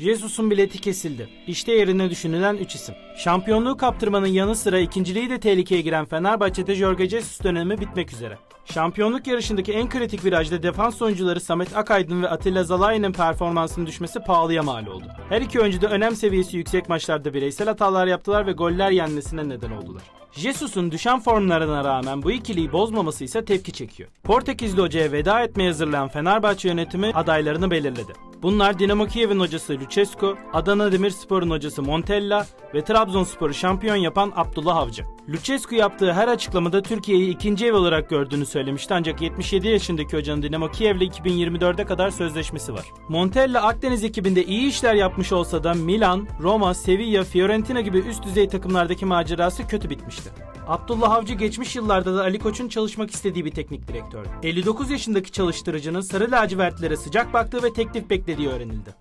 Jesus'un bileti kesildi. İşte yerine düşünülen 3 isim. Şampiyonluğu kaptırmanın yanı sıra ikinciliği de tehlikeye giren Fenerbahçe'de Jorge Jesus dönemi bitmek üzere. Şampiyonluk yarışındaki en kritik virajda defans oyuncuları Samet Akaydın ve Atilla Zalai'nin performansının düşmesi pahalıya mal oldu. Her iki oyuncu da önem seviyesi yüksek maçlarda bireysel hatalar yaptılar ve goller yenmesine neden oldular. Jesus'un düşen formlarına rağmen bu ikiliyi bozmaması ise tepki çekiyor. Portekizli hocaya veda etmeye hazırlayan Fenerbahçe yönetimi adaylarını belirledi. Bunlar Dinamo Kiev'in hocası Lucescu, Adana Demirspor'un hocası Montella ve Trabzonspor'u şampiyon yapan Abdullah Avcı. Lucescu yaptığı her açıklamada Türkiye'yi ikinci ev olarak gördüğünü söylemişti ancak 77 yaşındaki hocanın Dinamo Kiev'le 2024'e kadar sözleşmesi var. Montella Akdeniz ekibinde iyi işler yapmış olsa da Milan, Roma, Sevilla, Fiorentina gibi üst düzey takımlardaki macerası kötü bitmişti. Abdullah Avcı geçmiş yıllarda da Ali Koç'un çalışmak istediği bir teknik direktör. 59 yaşındaki çalıştırıcının sarı lacivertlere sıcak baktığı ve teklif beklediği öğrenildi.